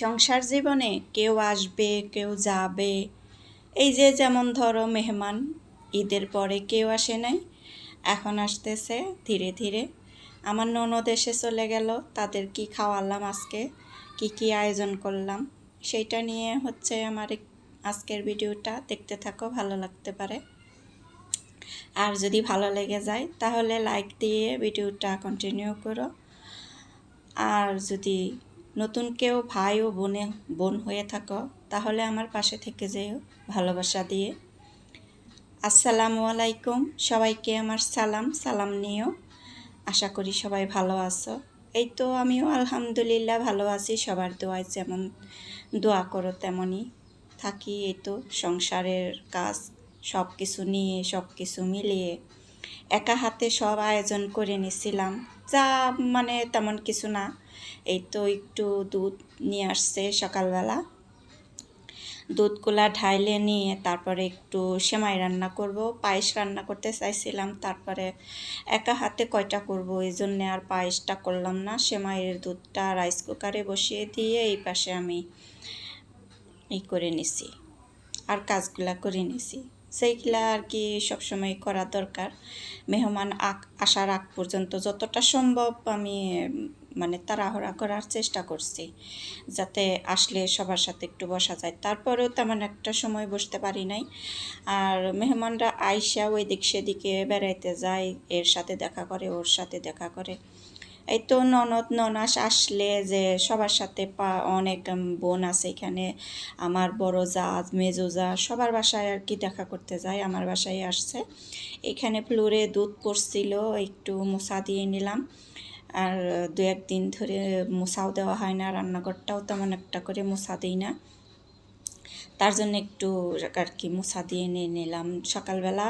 সংসার জীবনে কেউ আসবে, কেউ যাবে। এই যে যেমন ধরো মেহমান, ঈদের পরে কেউ আসে নাই, এখন আসতেছে ধীরে ধীরে। আমার ননদ এসে চলে গেল, তাদের কি খাওয়ালাম আজকে, কি কি আয়োজন করলাম, সেইটা নিয়ে হচ্ছে আমার আজকের ভিডিওটা দেখতে থাকো, ভালো লাগতে পারে। আর যদি ভালো লেগে যায়, তাহলে লাইক দিয়ে ভিডিওটা কন্টিনিউ করো। আর যদি নতুন কেউ ভাই ও বোনে, বোন হয়ে থাকো, তাহলে আমার পাশে থেকে যেও, ভালোবাসা দিয়ে। আসসালামু আলাইকুম, সবাইকে আমার সালাম সালাম নিও। আশা করি সবাই ভালো আছো। এই তো আমিও আলহামদুলিল্লাহ ভালো আছি, সবার দোয়ায় যেমন দোয়া করো তেমনই থাকি। এই তো সংসারের কাজ সব কিছু নিয়ে সব কিছু মিলিয়ে একা হাতে সব আয়োজন করে নিছিলাম। যা মানে তেমন কিছু না এই তো একটু দুধ নিয়ে আসছে সকালবেলা। দুধগুলা ঢাইলে নিয়ে তারপরে একটু সেমাই রান্না করব। পায়েস রান্না করতে চাইছিলাম, তারপরে একা হাতে কয়টা করব এই জন্যে আর পায়েসটা করলাম না। সেমাইয়ের দুধটা রাইস কুকারে বসিয়ে দিয়ে এই পাশে আমি ই করে নিছি, আর কাজগুলা করে নিছি। সেইগুলা আর কি সবসময় করা দরকার। মেহমান আসার আগ পর্যন্ত যতটা সম্ভব আমি মানে তাড়াহুড়া করার চেষ্টা করছি, যাতে আসলে সবার সাথে একটু বসা যায়। তারপরেও তেমন একটা সময় বসতে পারি নাই। আর মেহমানরা আইসা ওই দিক সেদিকে বেড়াইতে যায়, এর সাথে দেখা করে, ওর সাথে দেখা করে। এই তো ননদ, ননাস আসলে যে সবার সাথে অনেক বোন আছে এখানে। আমার বড় যা, মেজো যা, সবার বাসায় আর কি দেখা করতে যায়, আমার বাসায় আসছে। এখানে ফ্লোরে দুধ পড়ছিল, একটু মোছা দিয়ে নিলাম। আর দু একদিন ধরে মোছাও দেওয়া হয় না, রান্নাঘরটাও তেমন একটা করে মোছা দিই না। তার জন্য একটু আর কি মোছা দিয়ে নিয়ে নিলাম। সকালবেলা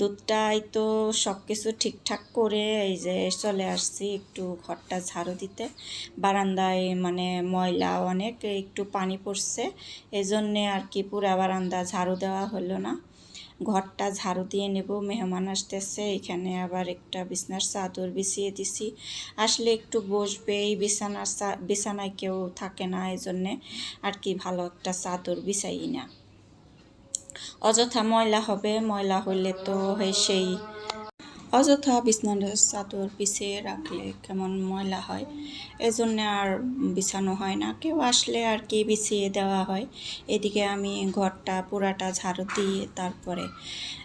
দুধটাই তো সব কিছু ঠিকঠাক করে এই যে চলে আসছি একটু ঘরটা ঝাড়ু দিতে। বারান্দায় মানে ময়লা অনেক, একটু পানি পড়ছে। এই জন্যে আর কি পুরা বারান্দা ঝাড়ু দেওয়া হলো না। ঘরটা ঝাড়ু দিয়ে নেব, মেহমান আসতেছে, এখানে আবার একটা বিছনার চাদর বিছিয়ে দিছি। আসলে একটু বসবে, এই বিছানার বিছানায় কেউ থাকে না এই জন্যে আর কি ভালো একটা চাদর বিছাই না। অযথা ময়লা হবে, ময়লা হইলে তো সেই অযথা বিছানার চাদর বিছিয়ে রাখলে কেমন ময়লা হয়? এজন্য আর বিছানো হয় না। কেউ আসলে আর কি বিছিয়ে দেওয়া হয়? এদিকে আমি ঘরটা পুরাটা ঝাড়ু দিয়ে তারপরে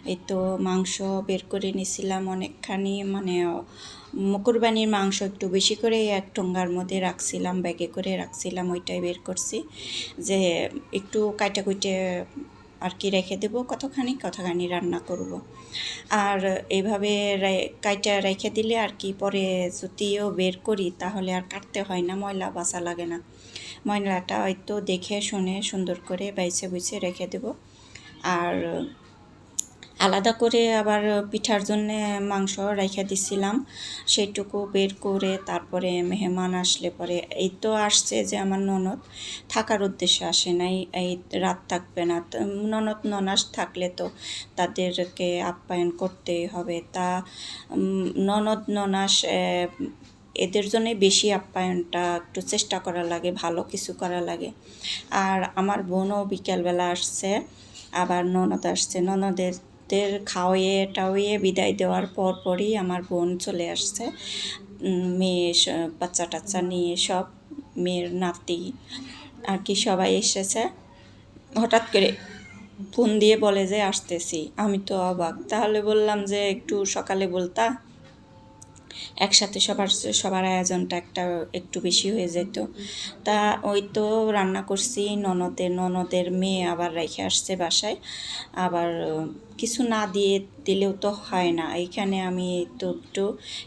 এই তো মাংস বের করে নিছিলাম অনেকখানি। মানে কুরবানির মাংস একটু বেশি করে এক ঠোঙ্গার মধ্যে রাখছিলাম, ব্যাগে করে রাখছিলাম, ওইটাই বের করছি। যে, একটু কাইটা কুইটে আর কি রেখে দেব কতখানি? কতখানি রান্না করব। আর এভাবে কাইটা রেখে দিলে আর কি পরে যদিও বের করি, তাহলে আর কাটতে হয় না, ময়লা বাসা লাগে না। ময়লাটা হয়তো দেখে, শুনে সুন্দর করে বাইছে বুঝে রেখে দেব। আর আলাদা করে আবার পিঠার জন্যে মাংস রেখে দিছিলাম। সেইটুকু বের করে তারপরে মেহমান আসলে পরে এই তো আসছে যে আমার ননদ। থাকার উদ্দেশ্যে আসে নাই, এই রাত থাকবে না। ননদ ননাস থাকলে তো তাদেরকে আপ্যায়ন করতেই হবে। তা ননদ ননাস এদের জন্য বেশি আপ্যায়নটা একটু চেষ্টা করা লাগে, ভালো কিছু করা লাগে। আর আমার বোনও বিকেলবেলা আসছে, আবার ননদ আসছে। ননদের দের খাওয়িয়ে টাওয়িয়ে বিদায় দেওয়ার পর পরই আমার বোন চলে আসছে। মেয়ে বাচ্চা টাচ্চা নিয়ে সব মেয়ের নাতি আর কি সবাই এসেছে। হঠাৎ করে ফোন দিয়ে বলে যে, আসতেছি। আমি তো অবাক। তাহলে বললাম যে, একটু সকালে বলতা? একসাথে সবার সবার আয়োজনটা একটা একটু বেশি হয়ে যেত। তা ওই তো রান্না করছি ননদের ননদের মেয়ে আবার রেখে আসছে বাসায়। আবার কিছু না দিয়ে দিলেও তো হয় না। এখানে আমি তো একটু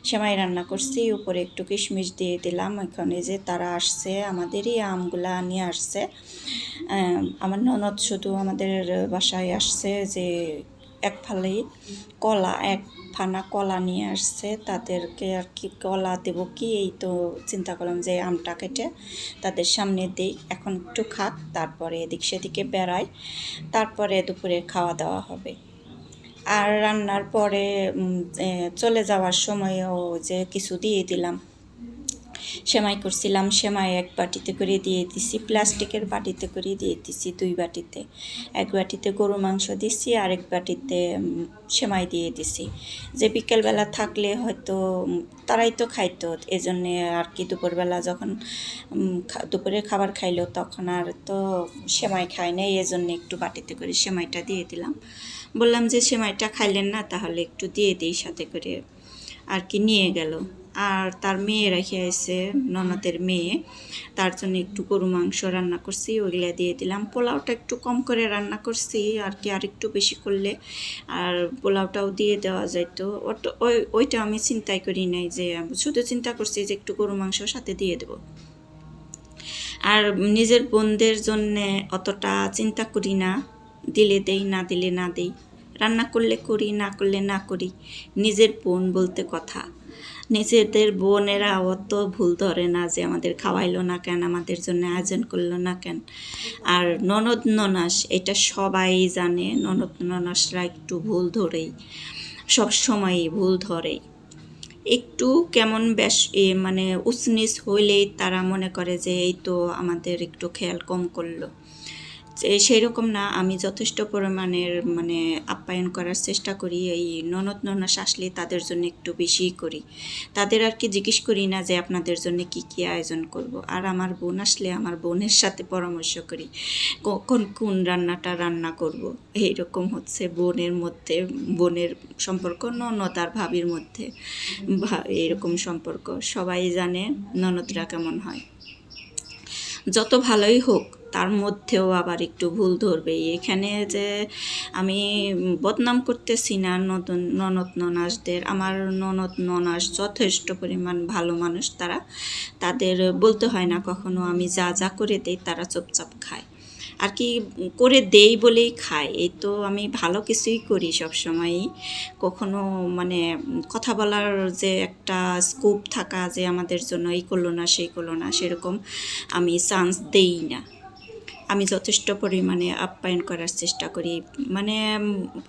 সেমাই রান্না করছি, উপরে একটু কিশমিশ দিয়ে দিলাম। এখানে যে তারা আসছে, আমাদেরই আমগুলা নিয়ে আসছে। আমার ননদ শুধু আমাদের বাসায় আসছে যে এক ফালি কলা এক ফানা কলা নিয়ে আসছে। তাদেরকে আর কি কলা দেব কি, এই তো চিন্তা করলাম যে আমটা কেটে তাদের সামনে দিই। এখন একটু খাক, তারপরে এদিক সেদিকে বেড়াই, তারপরে দুপুরে খাওয়া দাওয়া হবে। আর রান্নার পরে চলে যাওয়ার সময়ও যে কিছু দিয়ে দিলাম। সেমাই করছিলাম, সেমাই এক বাটিতে করে দিয়ে দিছি, প্লাস্টিকের বাটিতে করে দিয়ে দিছি দুই বাটিতে। এক বাটিতে গরু মাংস দিছি আর এক বাটিতে সেমাই দিয়ে দিছি। যে বিকেলবেলা থাকলে হয়তো তারাই তো খাইতো, এজন্যে আর কি দুপুরবেলা যখন দুপুরে খাবার খাইলো তখন আর তো সেমাই খায় না এই জন্য একটু বাটিতে করে সেমাইটা দিয়ে দিলাম। বললাম যে সেমাইটা খাইলেন না, তাহলে একটু দিয়ে দিই সাথে করে। আর কি নিয়ে গেল। আর তার মেয়ে রেখে এসে ননদের মেয়ে। তার জন্য একটু গরু মাংস রান্না করছি ওইগুলা দিয়ে দিলাম। পোলাওটা একটু কম করে রান্না করছি আর কি আর একটু বেশি করলে। আর পোলাওটাও দিয়ে দেওয়া ওটা ওই ওইটা আমি চিন্তাই করি নাই যে শুধু চিন্তা করছি যে একটু গরু মাংস সাথে দিয়ে দেবো। আর নিজের বোনদের জন্যে অতটা চিন্তা করি না। দিলে দেই না দিলে না দেই। রান্না করলে করি না করলে না করি। নিজের বোন বলতে কথা। নিজেদের বোনেরা অত ভুল ধরে না যে আমাদের খাওয়াইলো না কেন, আমাদের জন্য আয়োজন করল না কেন। আর ননদ ননাস, এটা সবাই জানে, ননদ ননাসরা একটু ভুল ধরেই, সব সময়ই ভুল ধরেই। একটু কেমন বেশ মানে উসনিস হইলেই তারা মনে করে যে এই তো আমাদের একটু খেয়াল কম করল। সেই রকম না। আমি যথেষ্ট পরিমাণের মানে আপ্যায়ন করার চেষ্টা করি। এই ননদ ননাস আসলে তাদের জন্য একটু বেশিই করি। তাদের আর কি জিজ্ঞেস করি না যে আপনাদের জন্য কি কি আয়োজন করব। আর আমার বোন আসলে আমার বোনের সাথে পরামর্শ করি, কখন কোন রান্নাটা রান্না করব। এইরকম হচ্ছে বোনের মধ্যে, বোনের সম্পর্ক, ননদ আর ভাবির মধ্যে এইরকম সম্পর্ক। সবাই জানে ননদরা কেমন হয়। যত ভালোই হোক তার মধ্যেও আবার একটু ভুল ধরবে এখানে যে আমি বদনাম করতেছি না নতুন ননদ ননাসদের আমার ননদ ননাস যথেষ্ট পরিমাণ ভালো মানুষ তারা। তাদের বলতে হয় না কখনো আমি যা যা করে দেই তারা চুপচাপ খায়। আর কি করে দেই বলেই খায়, এই তো আমি ভালো কিছুই করি সবসময়ই। কখনো মানে কথা বলার যে একটা স্কোপ থাকা যে আমাদের জন্য এই করল না, সেই করল না, সেরকম আমি চান্স দেই না। আমি যথেষ্ট পরিমাণে আপ্যায়ন করার চেষ্টা করি। মানে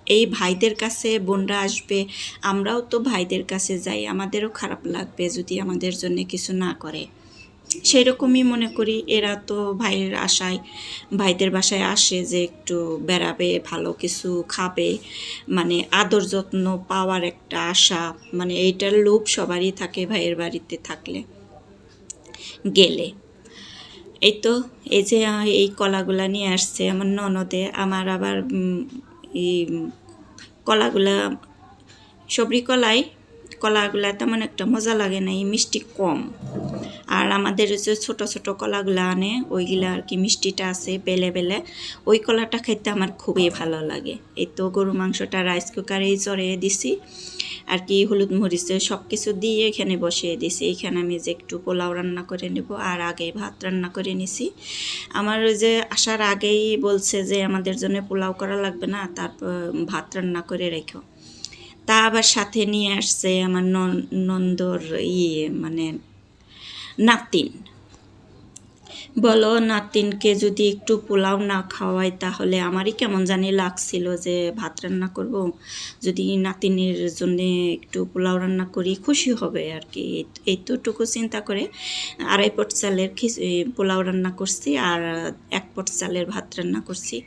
এই ভাইদের কাছে বোনরা আসবে, আমরাও তো ভাইদের কাছে যাই, আমাদেরও খারাপ লাগবে যদি আমাদের জন্য কিছু না করে। সেই রকমই মনে করি, এরা তো ভাইয়ের আশায়, ভাইদের বাসায় আসে যে একটু বেড়াবে, ভালো কিছু খাবে। মানে আদর যত্ন পাওয়ার একটা আশা মানে এইটার লোভ সবারই থাকে ভাইয়ের বাড়িতে থাকলে। গেলে। এই তো এই যে এই কলাগুলা নিয়ে আসছে আমার ননদে, আমার আবার এই কলাগুলা, সবরি কলাই, কলাগুলা তেমন একটা মজা লাগে না, এই মিষ্টি কম। আর আমাদের যে ছোট ছোট কলাগুলা আনে, ওইগুলা আর কি মিষ্টিটা আছে বেলে বেলে, ওই কলাটা খেতে আমার খুবই ভালো লাগে। এই তো গরু মাংসটা রাইস কুকারেই চড়িয়ে দিছি। আর কি হলুদ মরিচ সব কিছু দিয়ে এখানে বসিয়ে দিছি। এখানে আমি যে একটু পোলাও রান্না করে নেব আর আগে ভাত রান্না করে নিছি। আমার ওই যে আসার আগেই বলছে যে আমাদের জন্য পোলাও করা লাগবে না, তারপর ভাত রান্না করে রেখো। তা আবার সাথে নিয়ে আসছে আমার নন- নন্দর ইয়ে মানে নাতিন। বলো, নাতিনকে যদি একটু পোলাও না খাওয়াই তাহলে আমারই কেমন জানি লাগছিল যে ভাত রান্না করব। যদি নাতিনের জন্য একটু পোলাও রান্না করি খুশি হবে আর কি এই- এইটুকু চিন্তা করে আড়াই পট চালের পোলাও রান্না করছি আর এক পট চালের ভাত রান্না করছি।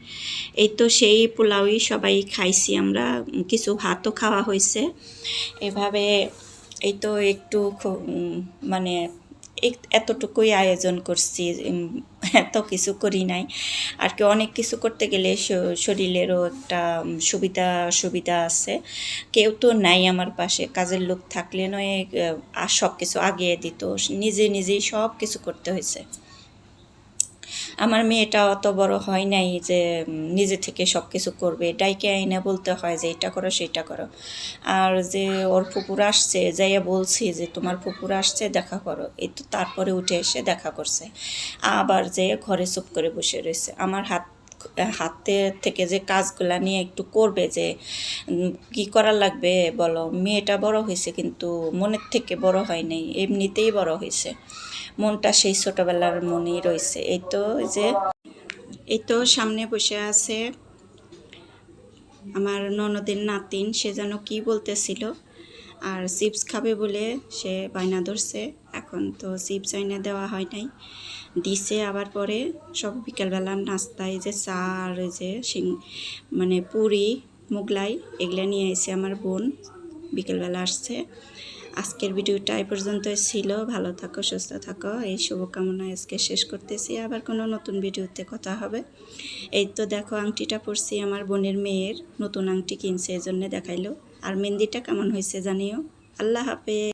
এই তো সেই পোলাওই সবাই খাইছি আমরা। কিছু ভাতও খাওয়া হয়েছে এভাবে এই তো একটু মানে এতটুকুই আয়োজন করছি এত কিছু করি নাই। আর কি অনেক কিছু করতে গেলে শরীরেরও একটা সুবিধা সুবিধা, অসুবিধা আছে। কেউ তো নাই আমার পাশে, কাজের লোক থাকলে নয় আর সব কিছু আগিয়ে দিত। নিজে নিজেই সব কিছু করতে হয়েছে। আমার মেয়েটা অত বড় হয় নাই যে নিজে থেকে সব কিছু করবে। ডাইকে আইনে বলতে হয় যে, এটা করো, সেটা করো। আর যে ওর ফুপুর আসছে, যাইয়া বলছি যে, তোমার ফুপুর আসছে, দেখা করো। এই তো তারপরে উঠে এসে দেখা করছে। আবার যে ঘরে চুপ করে বসে রয়েছে। আমার হাত, হাতে থেকে যে কাজগুলা নিয়ে একটু করবে যে কি করা লাগবে বলো? মেয়েটা বড় হয়েছে কিন্তু মনের থেকে বড় হয় নাই, এমনিতেই বড় হয়েছে। মনটা সেই ছোটবেলার মনেই রয়েছে। এই তো যে, এই তো সামনে বসে আছে আমার ননদের নাতিন, সে যেন কি বলতেছিল। আর চিপস খাবে বলে সে বায়না ধরছে। এখন তো চিপস আইনে দেওয়া হয় নাই। দিছে আবার পরে সব বিকেলবেলা নাস্তায় যে চা আর যে সিং মানে পুরি, মোগলাই, এগুলো নিয়ে এসে আমার বোন। বিকেলবেলা আসছে। আজকের ভিডিওটা এই পর্যন্ত ছিল। ভালো থাকো, সুস্থ থাকো। এই শুভকামনা আজকে শেষ করতেছি। আবার কোনো নতুন ভিডিওতে কথা হবে। এই তো দেখো, আংটিটা পরছি আমার বোনের মেয়ের। নতুন আংটি কিনছে এই এজন্য দেখাইলো। আর মেহেন্দিটা কেমন হয়েছে জানিও। আল্লাহ হাফেজ।